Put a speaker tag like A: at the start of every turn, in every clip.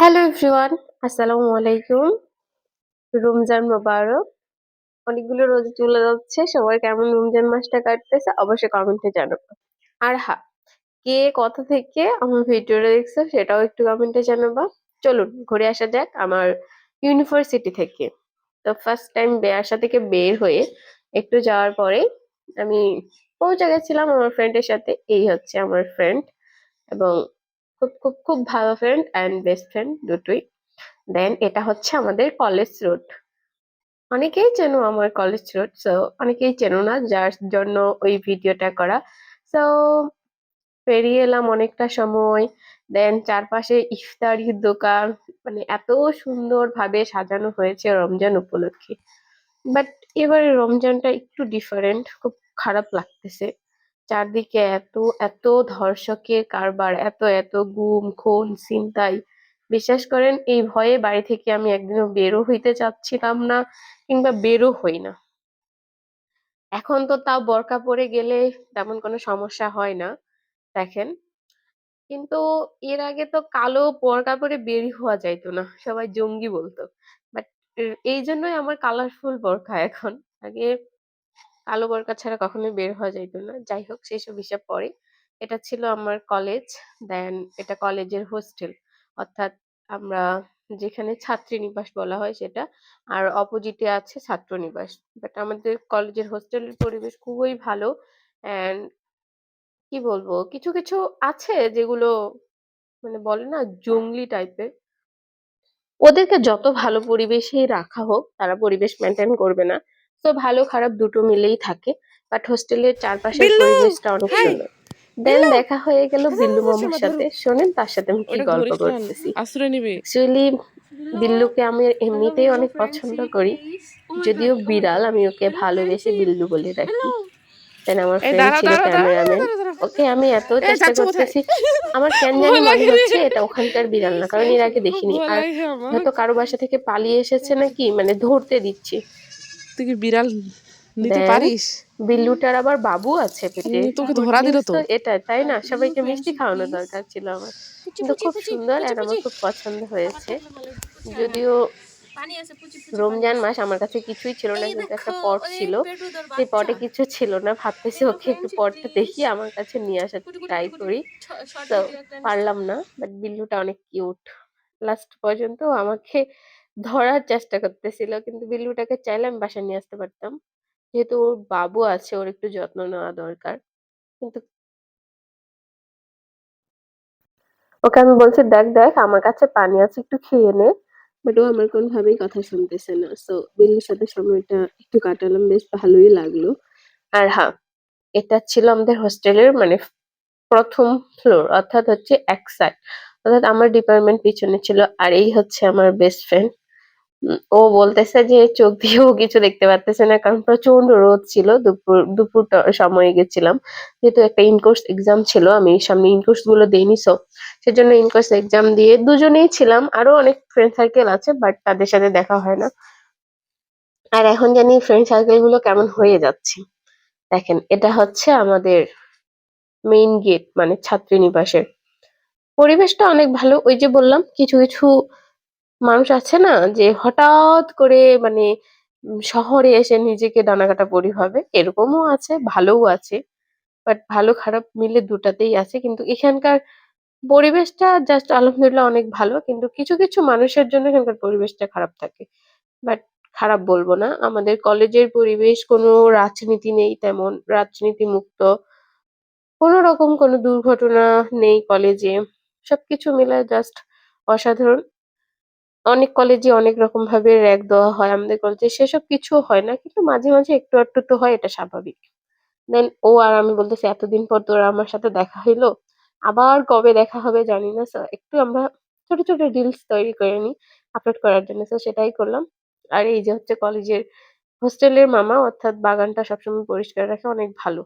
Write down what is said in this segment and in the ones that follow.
A: Hello everyone আসসালামু আলাইকুম রমজান মোবারক। অনেকগুলো রোজা চলে যাচ্ছে। সবাই কেমন রমজান মাসটা কাটতেছে, অবশ্যই কমেন্টে জানাব। আর হ্যাঁ কে কোথা থেকে আমার ভিডিওটা দেখছ সেটাও একটু কমেন্টে জানাবা। চলুন, ঘুরে আসা যাক আমার ইউনিভার্সিটি থেকে। তো ফার্স্ট টাইম বাসা থেকে বের হয়ে একটু যাওয়ার পরে আমি পৌঁছে গেছিলাম আমার ফ্রেন্ডের সাথে। এই হচ্ছে আমার ফ্রেন্ড এবং খুব খুব খুব ভালো ফ্রেন্ড অ্যান্ড বেস্ট ফ্রেন্ড দুটোই। দেন এটা হচ্ছে আমাদের কলেজ রোড অনেকেই চেনো আমার কলেজ রোড সো অনেকেই চেনো না যার জন্য ওই ভিডিওটা করা। সো পেরিয়ে এলাম অনেকটা সময়। দেন চারপাশে ইফতারির দোকান মানে এত সুন্দর ভাবে সাজানো হয়েছে রমজান উপলক্ষে। বাট এবারে রমজানটা একটু ডিফারেন্ট খুব খারাপ লাগতেছে। চারদিকে এত এত ধর্ষকের কারবার, এত এত গুম, খুন, ছিনতাই। বিশ্বাস করেন, এই ভয়ে বাড়ি থেকে আমি একদিনও বেরো হইতে চাচ্ছিলাম না কিংবা বেরো হই না। এখন তো তাও বোরকা পরে গেলে তেমন কোনো সমস্যা হয় না, দেখেন। কিন্তু এর আগে তো কালো বরকা পরে বের হওয়া যাইতো না, সবাই জঙ্গি বলতো। বাট, এই জন্যই আমার কালারফুল বোরকা এখন। আগে কালো বরকা ছাড়া কখনোই বের হওয়া যাইতো না। যাই হোক, সেসব হিসাব পরে। এটা ছিল আমার কলেজ দেন এটা কলেজের হোস্টেল অর্থাৎ আমরা যেখানে ছাত্রী নিবাস বলা হয় সেটা, আর অপোজিটে আছে ছাত্র নিবাস। বাট আমাদের কলেজের হোস্টেলের পরিবেশ খুবই ভালো অ্যান্ড কি বলব, কিছু কিছু আছে যেগুলো মানে বলে না জংলি টাইপের ওদেরকে যত ভালো পরিবেশেই রাখা হোক, তারা পরিবেশ মেনটেন করবে না। তো ভালো খারাপ দুটো মিলেই থাকে। বাট হোস্টেলের চারপাশের
B: বিল্লু!
A: পরিবেশটা অনেক সুন্দর। দেন দেখা হয়ে গেল বিল্লু মামার সাথে। শোনেন তার সাথে আমি কি গল্প করতেছি। অ্যাকচুয়ালি বিল্লুকে আমি এমনিতেই অনেক পছন্দ করি। যদিও বিড়াল আমি ওকে ভালোবেসে বিল্লু বলে ডাকি। দেন আমার ফ্রেন্ড ছিল ক্যামেরাম্যান ওকে আমি এত চেষ্টা করতেছি। আমার কেন জানি মনে হচ্ছে এটা ওখানকার বিড়াল না কারণ এর আগে দেখিনি। আর হয়তো কারও বাসা থেকে পালিয়ে এসেছে নাকি? মানে ধরতে দিচ্ছি।
B: তুই কি বিড়াল নিতে পারিস?
A: বিল্লুটার আবার বাবু আছে পেটে।
B: তোকে ধরা দিল তো।
A: এটা তাই না? সবাইকে মিষ্টি খাওয়ানো দরকার ছিল আমার। কিন্তু খুব সুন্দর আর আমার খুব পছন্দ হয়েছে। যদিও রমজান মাস আমার কাছে কিছুই ছিল না কিন্তু একটা পট ছিল। সেই পটে কিছু ছিল না ভাবতেছি ওকে একটু পটটা দেখি আমার কাছে নিয়ে আসার ট্রাই করি। তো পারলাম না বাট বিল্লুটা অনেক কিউট লাস্ট পর্যন্ত আমাকে ধরার চেষ্টা করতেছিল। কিন্তু বিল্লুটাকে চাইলে আমি বাসায় নিয়ে আসতে পারতাম। যেহেতু ওর বাবু আছে, ওর একটু যত্ন নেওয়া দরকার। কিন্তু ওকে আমি বলছি, দেখ দেখ, আমার কাছে পানি আছে, একটু খেয়ে নে। বাট ও আমার কোনোভাবেই কথা শুনতেছে না। সো বিল্লির সাথে সময়টা একটু কাটালাম, বেশ ভালোই লাগল। আর হ্যাঁ এটা ছিল আমাদের হোস্টেলের মানে প্রথম ফ্লোর, অর্থাৎ হচ্ছে এক সাইড অর্থাৎ আমার ডিপার্টমেন্ট পিছনে ছিল, আর এই হচ্ছে আমার বেস্ট ফ্রেন্ড ও বলতেছে যে চোখ দিয়েও কিছু দেখতে পারতেছে না, কারণ প্রচণ্ড রোদ ছিল, দুপুর দুপুর সময়ে গেছিলাম। যেহেতু একটা ইনকোর্স এক্সাম ছিল, আমি সামনে ইনকোর্সগুলো দেইনি সো সেজন্য ইনকোর্স এক্সাম দিয়ে দুজনেই ছিলাম। আরও অনেক ফ্রেন্ড সার্কেল আছে বাট তাদের সাথে দেখা হয় না। আর এখন জানি ফ্রেন্ড সার্কেলগুলো কেমন হয়ে যাচ্ছে। দেখেন, এটা হচ্ছে আমাদের মেইন গেট মানে ছাত্রী নিবাসের পরিবেশটা অনেক ভালো, ওই যে বললাম, কিছু কিছু মানুষ আছে না যে হঠাৎ করে মানে শহরে এসে নিজেকে ডানাকাটা পরি ভাবে। এরকমও আছে, ভালোও আছে বাট ভালো খারাপ মিলে দুটাতেই আছে। কিন্তু এখানকার পরিবেশটা জাস্ট আলহামদুলিল্লাহ অনেক ভালো, কিন্তু কিছু কিছু মানুষের জন্য এখানকার পরিবেশটা খারাপ থাকে। বাট খারাপ বলব না, আমাদের কলেজের পরিবেশ কোনো রাজনীতি নেই তেমন, রাজনীতি মুক্ত। কোনো রকম কোনো দুর্ঘটনা নেই কলেজে, সবকিছু মিলে জাস্ট অসাধারণ। অনেক কলেজে অনেক রকম ভাবে র‍্যাগ দেওয়া হয় আমাদের কলেজে সেসব কিছু হয় না কিন্তু মাঝে মাঝে একটু আধটু তো হয় এটা স্বাভাবিক। দেন ও আর আমি বলতেছি এতদিন পর তোর আমার সাথে দেখা হইল আবার কবে দেখা হবে জানি না So, একটু আমরা ছোট ছোট রিলস তৈরি করে নিই আপলোড করার জন্য তো সেটাই করলাম। আর এই যে হচ্ছে কলেজের হোস্টেলের মামা অর্থাৎ বাগানটা সবসময় পরিষ্কার রাখে অনেক ভালো।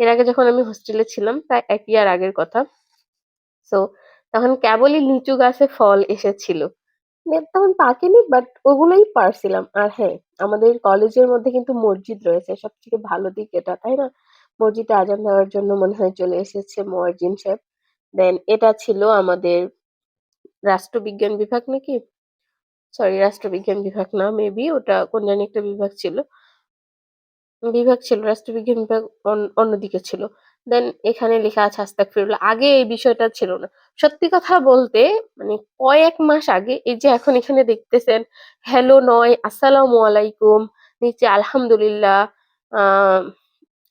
A: এর আগে যখন আমি হোস্টেলে ছিলাম প্রায় এক ইয়ার আগের কথা। সো তখন কেবলই লিচু গাছে ফল এসেছিল। মানে তখন পাকেনি বাট ওগুলোই পারছিলাম আর হ্যাঁ আমাদের কলেজের মধ্যে কিন্তু মসজিদ রয়েছে, সবথেকে ভালো দিক এটা, তাই না মসজিদে আজান দেওয়ার জন্য মনে হয় চলে এসেছে মুয়াজ্জিন সাহেব দেন এটা ছিল আমাদের রাষ্ট্রবিজ্ঞান বিভাগ নাকি? সরি রাষ্ট্রবিজ্ঞান বিভাগ না মেবি ওটা কোন জানি একটা বিভাগ ছিল। বিভাগ ছিল, রাষ্ট্রবিজ্ঞান বিভাগ অন, অন্যদিকে ছিল। দেন এখানে লেখা আছে আস্তাগফিরুল্লাহ। আগে এই বিষয়টা ছিল না। সত্যি কথা বলতে মানে কয়েক মাস আগে এই যে এখন এখানে দেখতেছেন হ্যালো নয়, আসসালামু আলাইকুম, নিচে আলহামদুলিল্লাহ, আ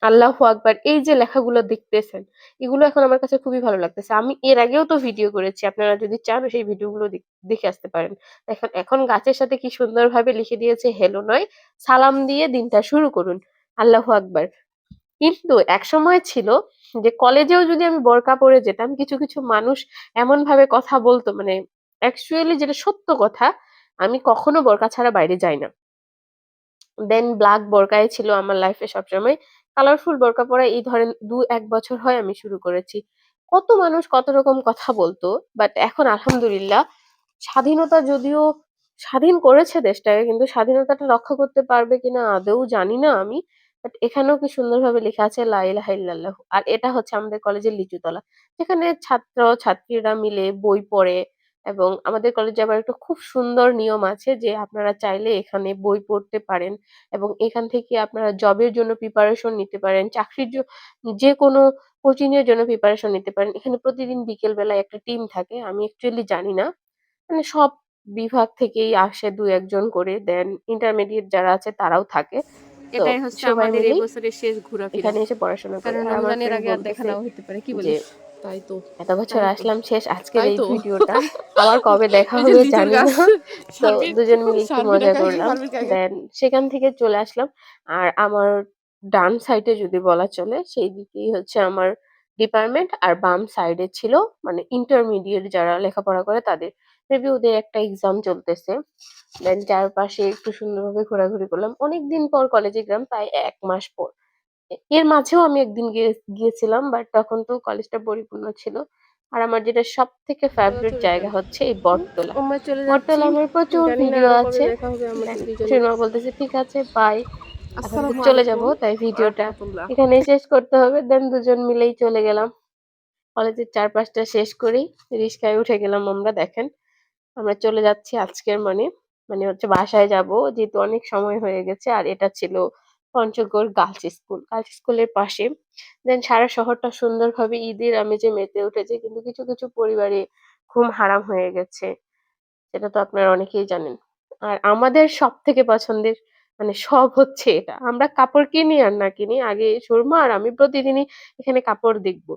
A: আল্লাহু আকবার এই যে লেখাগুলো দেখতেছেন, এগুলো এখন আমার কাছে খুবই ভালো লাগতেছে। আমি এর আগেও তো ভিডিও করেছি। আপনারা যদি চান সেই ভিডিওগুলো দেখ আসতে পারেন। এখন এখন গাছের সাথে কি সুন্দরভাবে লিখে দিয়েছে হ্যালো নয়, সালাম দিয়ে দিনটা শুরু করুন। আল্লাহু আকবার। কিন্তু একসময় ছিল যে কলেজেও যদি আমি বোরকা পরে যেতাম, কিছু, কিছু মানুষ এমন ভাবে কথা বলতো মানে অ্যাকচুয়ালি যেটা সত্য কথা, আমি কখনো বোরকা ছাড়া বাইরে যাই না। দেন ব্লাক বোরকাই ছিল আমার লাইফে সবসময়। কালারফুল বোরকা পরা এই ধরেন ২-১ বছর হয় আমি শুরু করেছি। কত মানুষ কত রকম কথা বলতো। বাট এখন আলহামদুলিল্লাহ স্বাধীনতা যদিও স্বাধীন করেছে দেশটাকে কিন্তু স্বাধীনতাটা রক্ষা করতে পারবে কিনা আদৌ জানি না আমি। বাট এখানেও কি সুন্দরভাবে লেখা আছে, লা ইলাহা আর এটা হচ্ছে আমাদের কলেজের লিচুতলা। যেখানে ছাত্র-ছাত্রীরা মিলে বই পড়ে এবং আমাদের কলেজে আবার একটা খুব সুন্দর নিয়ম আছে যে আপনারা চাইলে এখানে বই পড়তে পারেন এবং এখান থেকে আপনারা জবের জন্য প্রিপারেশন নিতে পারেন। চাকরির জ যেকোনো কোচিং এর জন্য প্রিপারেশন নিতে পারেন। এখানে প্রতিদিন বিকেল বেলায় একটা টিম থাকে। আমি অ্যাকচুয়ালি জানি না। মানে সব বিভাগ থেকেই আসে দু একজন করে। দেন ইন্টারমিডিয়েট যারা আছে তারাও থাকে। তো
B: এটাই হচ্ছে
A: সবাই
B: আমাদের এই বছরের শেষ ঘোরাফেরা।
A: এখানে এসে পড়াশোনা।
B: কারণ রমজানের আগে আর দেখা নাও হইতে পারে। কি বলিস? তাই তো।
A: এত বছর আসলাম শেষ আজকের এই ভিডিওটা। আবার কবে দেখা হবে জানি না। তো দুজন মিলে একটু মজা করলাম। দেন সেখান থেকে চলে আসলাম। আর আমার ডান সাইডে যদি বলা চলে সেই দিকেই হচ্ছে আমার ডিপার্টমেন্ট আর বাম সাইডে ছিল মানে ইন্টারমিডিয়েট যারা লেখাপড়া করে তাদের। মেবি ওদের একটা এক্সাম চলতেছে। দেন চারপাশে একটু সুন্দরভাবে ঘোরাঘুরি করলাম। অনেকদিন পর কলেজে গেলাম প্রায় এক মাস পর। এর মাঝেও আমি একদিন গিয়ে গিয়েছিলাম বাট তখন তো কলেজটা পরিপূর্ণ ছিল। আর আমার যেটা সব থেকে ফেভারিট জায়গা হচ্ছে এই বটতলা। বটতলা আমার প্রচুর ভিডিও আছে। দেন
B: দুজনের।
A: সুরমা বলতেছে ঠিক আছে বাই। এখন চলে যাব তাই ভিডিওটা। এখানেই শেষ করতে হবে। দেন দুজন মিলেই চলে গেলাম। কলেজের চারপাশটা শেষ করেই রিস্কায় উঠে গেলাম আমরা দেখেন। আমরা চলে যাচ্ছি আজকের মানে, মানে হচ্ছে বাসায় যাব যেহেতু অনেক সময় হয়ে গেছে। আর এটা ছিল পঞ্চগড় গার্লস স্কুল। গার্লস স্কুলের পাশে। দেন সারা শহরটা সুন্দরভাবে ঈদের আমেজে মেতে উঠেছে। কিন্তু কিছু, কিছু পরিবারে ঘুম হারাম হয়ে গেছে। সেটা তো আপনারা অনেকেই জানেন। আর আমাদের সব থেকে পছন্দের মানে সব হচ্ছে এটা। আমরা কাপড় কিনি আর না কিনি আগে সুরমা আর আমি প্রতিদিনই এখানে কাপড় দেখব।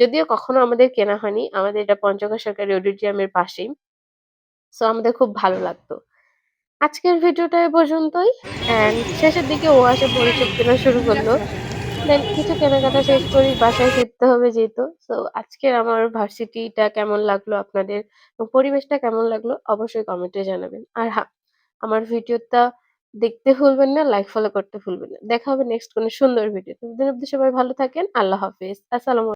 A: যদিও কখনো আমাদের কেনা হয়নি। আমাদের এটা পঞ্চগড় সরকারি অডিটোরিয়ামের পাশেই। সো আমাদের খুব ভালো লাগতো। আজকের ভিডিওটা এ পর্যন্তই। অ্যান্ড শেষের দিকে ও আসে পরিচয় কেনা শুরু করল। দেন কিছু কেনাকাটা শেষ করি বাসায় ফিরতে হবে যেহেতু। সো আজকের আমার ভার্সিটিটা কেমন লাগল আপনাদের পরিবেশটা কেমন লাগল অবশ্যই কমেন্টে জানাবেন। আর হ্যাঁ, আমার ভিডিওটা দেখতে ভুলবেন না, লাইক ফলো করতে ভুলবেন না। দেখা হবে নেক্সট কোনো সুন্দর ভিডিওতে। ততদিন অব্দি সবাই ভালো থাকেন। আল্লাহ হাফিজ আসসালামু